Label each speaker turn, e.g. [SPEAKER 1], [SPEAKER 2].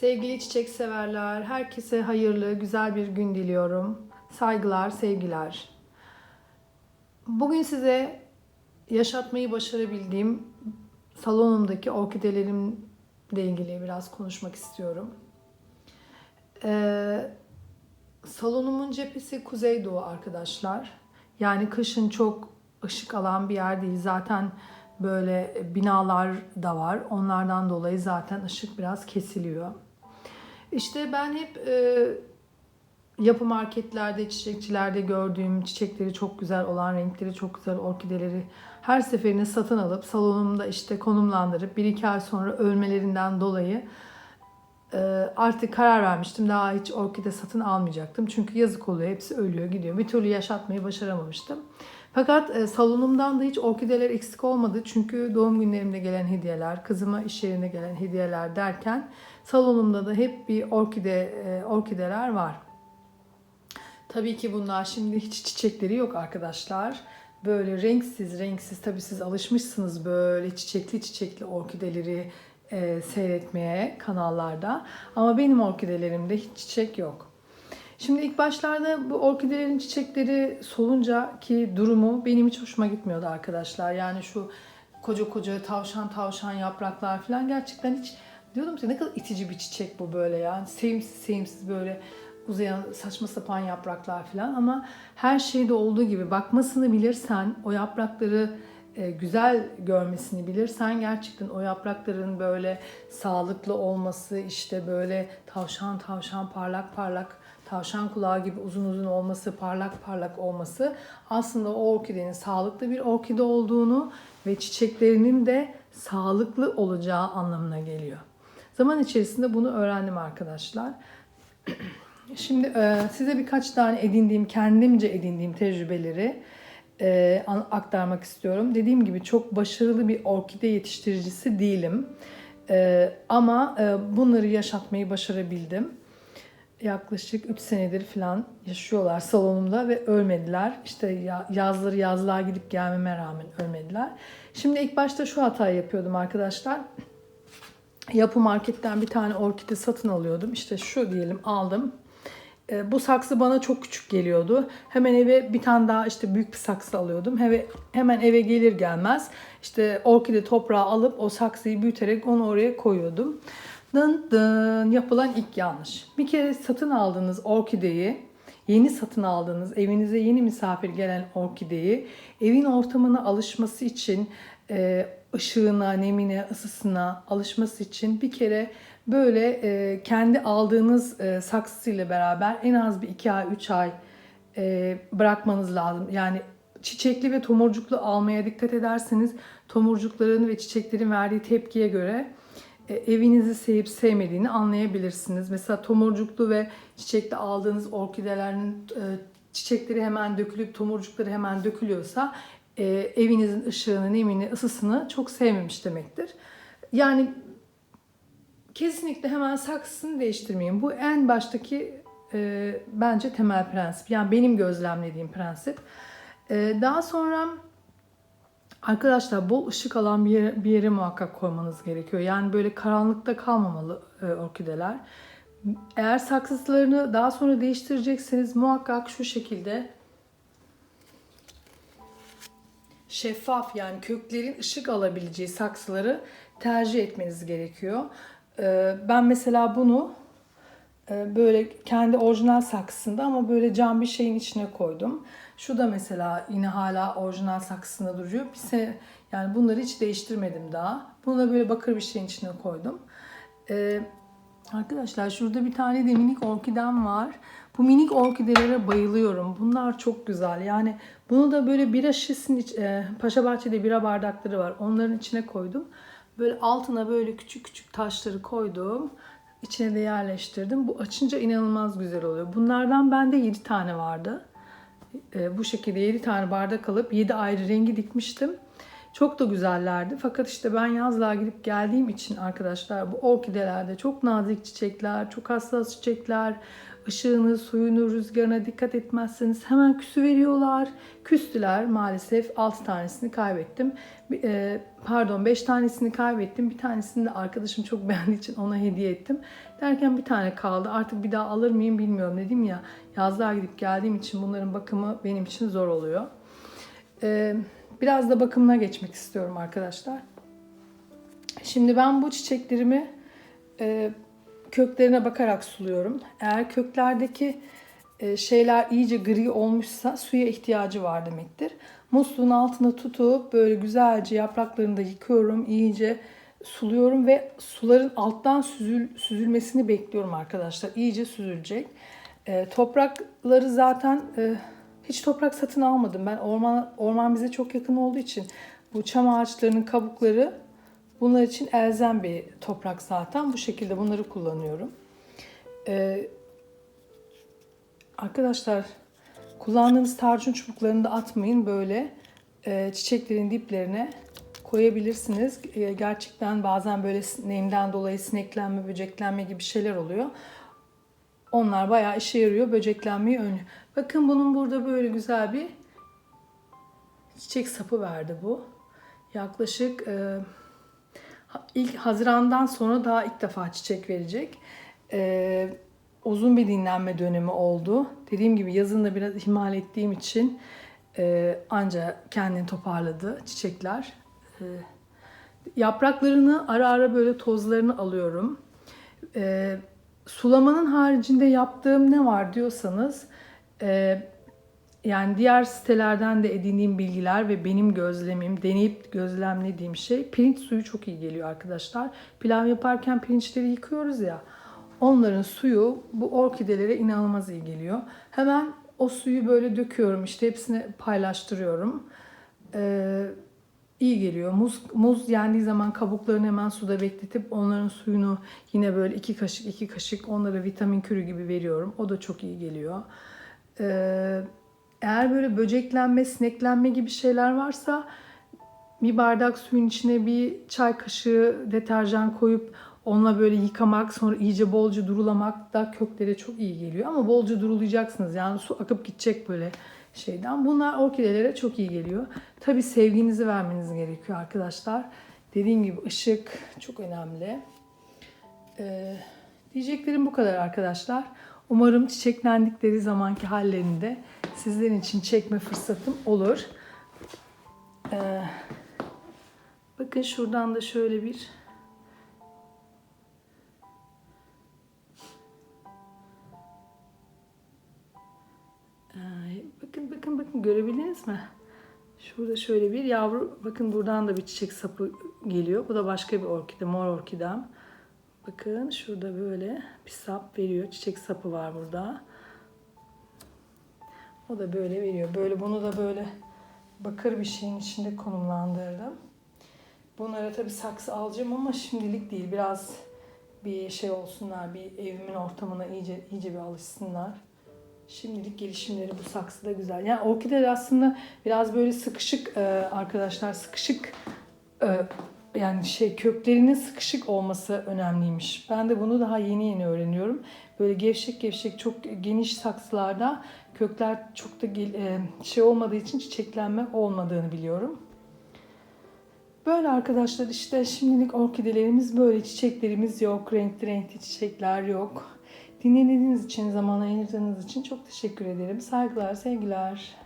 [SPEAKER 1] Sevgili çiçek severler, herkese hayırlı, güzel bir gün diliyorum. Saygılar, sevgiler. Bugün size yaşatmayı başarabildiğim salonumdaki orkidelerimle ilgili biraz konuşmak istiyorum. Ee, salonumun cephesi kuzeydoğu arkadaşlar. Yani kışın çok ışık alan bir yer değil. Zaten böyle binalar da var. Onlardan dolayı zaten ışık biraz kesiliyor. İşte ben hep e, yapı marketlerde, çiçekçilerde gördüğüm çiçekleri çok güzel olan, renkleri çok güzel orkideleri her seferinde satın alıp salonumda işte konumlandırıp bir iki ay sonra ölmelerinden dolayı e, artık karar vermiştim. Daha hiç orkide satın almayacaktım. Çünkü yazık oluyor. Hepsi ölüyor gidiyor. Bir türlü yaşatmayı başaramamıştım. Fakat e, salonumdan da hiç orkideler eksik olmadı. Çünkü doğum günlerimde gelen hediyeler, kızıma iş yerine gelen hediyeler derken salonumda da hep bir orkide e, orkideler var. Tabii ki bunlar şimdi hiç çiçekleri yok arkadaşlar. Böyle renksiz renksiz tabii siz alışmışsınız böyle çiçekli çiçekli orkideleri e, seyretmeye kanallarda. Ama benim orkidelerimde hiç çiçek yok. Şimdi ilk başlarda bu orkidelerin çiçekleri solunca ki durumu benim hiç hoşuma gitmiyordu arkadaşlar. Yani şu koca koca tavşan tavşan yapraklar falan gerçekten hiç diyordum ki ne kadar itici bir çiçek bu böyle ya. Sevimsiz sevimsiz böyle uzayan saçma sapan yapraklar falan ama her şeyde olduğu gibi bakmasını bilirsen o yaprakları e, güzel görmesini bilirsen gerçekten o yaprakların böyle sağlıklı olması işte böyle tavşan tavşan parlak parlak tavşan kulağı gibi uzun uzun olması, parlak parlak olması aslında o orkidenin sağlıklı bir orkide olduğunu ve çiçeklerinin de sağlıklı olacağı anlamına geliyor. Zaman içerisinde bunu öğrendim arkadaşlar. Şimdi e, size birkaç tane edindiğim, kendimce edindiğim tecrübeleri e, aktarmak istiyorum. Dediğim gibi çok başarılı bir orkide yetiştiricisi değilim. E, ama bunları yaşatmayı başarabildim yaklaşık 3 senedir falan yaşıyorlar salonumda ve ölmediler. İşte yazları yazlığa gidip gelmeme rağmen ölmediler. Şimdi ilk başta şu hatayı yapıyordum arkadaşlar. Yapı marketten bir tane orkide satın alıyordum. İşte şu diyelim aldım. E, bu saksı bana çok küçük geliyordu. Hemen eve bir tane daha işte büyük bir saksı alıyordum. Hemen eve gelir gelmez işte orkide toprağı alıp o saksıyı büyüterek onu oraya koyuyordum. Dın dın yapılan ilk yanlış. Bir kere satın aldığınız orkideyi, yeni satın aldığınız evinize yeni misafir gelen orkideyi evin ortamına alışması için e, ışığına, nemine, ısısına alışması için bir kere böyle e, kendi aldığınız e, saksısıyla beraber en az bir 2 ay, 3 ay e, bırakmanız lazım. Yani çiçekli ve tomurcuklu almaya dikkat ederseniz tomurcukların ve çiçeklerin verdiği tepkiye göre evinizi sevip sevmediğini anlayabilirsiniz. Mesela tomurcuklu ve çiçekli aldığınız orkidelerin e, çiçekleri hemen dökülüp tomurcukları hemen dökülüyorsa e, evinizin ışığını, nemini, ısısını çok sevmemiş demektir. Yani kesinlikle hemen saksısını değiştirmeyin. Bu en baştaki bence temel prensip. Yani benim gözlemlediğim prensip. daha sonra Arkadaşlar bol ışık alan bir yere, bir yere muhakkak koymanız gerekiyor. Yani böyle karanlıkta kalmamalı e, orkideler. Eğer saksılarını daha sonra değiştirecekseniz muhakkak şu şekilde şeffaf yani köklerin ışık alabileceği saksıları tercih etmeniz gerekiyor. E, ben mesela bunu e, böyle kendi orijinal saksısında ama böyle cam bir şeyin içine koydum. Şu da mesela yine hala orijinal saksısında duruyor. Bir yani bunları hiç değiştirmedim daha. Bunu da böyle bakır bir şeyin içine koydum. Ee, arkadaşlar şurada bir tane de minik orkidem var. Bu minik orkidelere bayılıyorum. Bunlar çok güzel. Yani bunu da böyle bira şişesinin iç, e, Paşa Bahçe'de bira bardakları var. Onların içine koydum. Böyle altına böyle küçük küçük taşları koydum. İçine de yerleştirdim. Bu açınca inanılmaz güzel oluyor. Bunlardan bende 7 tane vardı. E, bu şekilde 7 tane bardak alıp 7 ayrı rengi dikmiştim. Çok da güzellerdi. Fakat işte ben yazlığa gidip geldiğim için arkadaşlar bu orkidelerde çok nazik çiçekler, çok hassas çiçekler. Işığını, suyunu, rüzgarına dikkat etmezseniz hemen küsü veriyorlar. Küstüler maalesef 6 tanesini kaybettim. E, Pardon 5 tanesini kaybettim. Bir tanesini de arkadaşım çok beğendiği için ona hediye ettim. Derken bir tane kaldı. Artık bir daha alır mıyım bilmiyorum dedim ya. Yazlığa gidip geldiğim için bunların bakımı benim için zor oluyor. Ee, biraz da bakımına geçmek istiyorum arkadaşlar. Şimdi ben bu çiçeklerimi e, köklerine bakarak suluyorum. Eğer köklerdeki e, şeyler iyice gri olmuşsa suya ihtiyacı var demektir. Musluğun altına tutup böyle güzelce yapraklarını da yıkıyorum. iyice suluyorum ve suların alttan süzül, süzülmesini bekliyorum arkadaşlar. İyice süzülecek. E, toprakları zaten e, hiç toprak satın almadım. Ben orman orman bize çok yakın olduğu için bu çam ağaçlarının kabukları bunlar için elzem bir toprak zaten. Bu şekilde bunları kullanıyorum. E, arkadaşlar kullandığınız tarçın çubuklarını da atmayın. Böyle e, çiçeklerin diplerine koyabilirsiniz. E, gerçekten bazen böyle nemden dolayı sineklenme, böceklenme gibi şeyler oluyor. Onlar bayağı işe yarıyor. Böceklenmeyi önlüyor. Bakın bunun burada böyle güzel bir çiçek sapı verdi bu. Yaklaşık e, ilk Haziran'dan sonra daha ilk defa çiçek verecek. E, uzun bir dinlenme dönemi oldu. Dediğim gibi yazın da biraz ihmal ettiğim için e, anca kendini toparladı çiçekler. E, yapraklarını ara ara böyle tozlarını alıyorum. E, sulamanın haricinde yaptığım ne var diyorsanız e, yani diğer sitelerden de edindiğim bilgiler ve benim gözlemim, deneyip gözlemlediğim şey pirinç suyu çok iyi geliyor arkadaşlar. Pilav yaparken pirinçleri yıkıyoruz ya. Onların suyu bu orkidelere inanılmaz iyi geliyor. Hemen o suyu böyle döküyorum işte hepsini paylaştırıyorum. Ee, iyi geliyor. Muz, muz yendiği zaman kabuklarını hemen suda bekletip onların suyunu yine böyle iki kaşık iki kaşık onlara vitamin kürü gibi veriyorum. O da çok iyi geliyor. Ee, eğer böyle böceklenme, sineklenme gibi şeyler varsa bir bardak suyun içine bir çay kaşığı deterjan koyup onunla böyle yıkamak sonra iyice bolca durulamak da köklere çok iyi geliyor. Ama bolca durulayacaksınız yani su akıp gidecek böyle şeyden. Bunlar orkidelere çok iyi geliyor. Tabi sevginizi vermeniz gerekiyor arkadaşlar. Dediğim gibi ışık çok önemli. Ee, diyeceklerim bu kadar arkadaşlar. Umarım çiçeklendikleri zamanki hallerinde sizlerin için çekme fırsatım olur. Ee, bakın şuradan da şöyle bir Ay, bakın bakın bakın görebildiniz mi? Şurada şöyle bir yavru bakın buradan da bir çiçek sapı geliyor. Bu da başka bir orkide, mor orkidem. Bakın şurada böyle bir sap veriyor. Çiçek sapı var burada. O da böyle veriyor. Böyle bunu da böyle bakır bir şeyin içinde konumlandırdım. Bunlara tabii saksı alacağım ama şimdilik değil. Biraz bir şey olsunlar, bir evimin ortamına iyice iyice bir alışsınlar. Şimdilik gelişimleri bu saksıda güzel. Yani orkideler aslında biraz böyle sıkışık e, arkadaşlar sıkışık e, yani şey köklerinin sıkışık olması önemliymiş. Ben de bunu daha yeni yeni öğreniyorum. Böyle gevşek gevşek çok geniş saksılarda kökler çok da e, şey olmadığı için çiçeklenme olmadığını biliyorum. Böyle arkadaşlar işte şimdilik orkidelerimiz böyle çiçeklerimiz yok. Renkli renkli çiçekler yok. Dinlediğiniz için, zaman ayırdığınız için çok teşekkür ederim. Saygılar, sevgiler.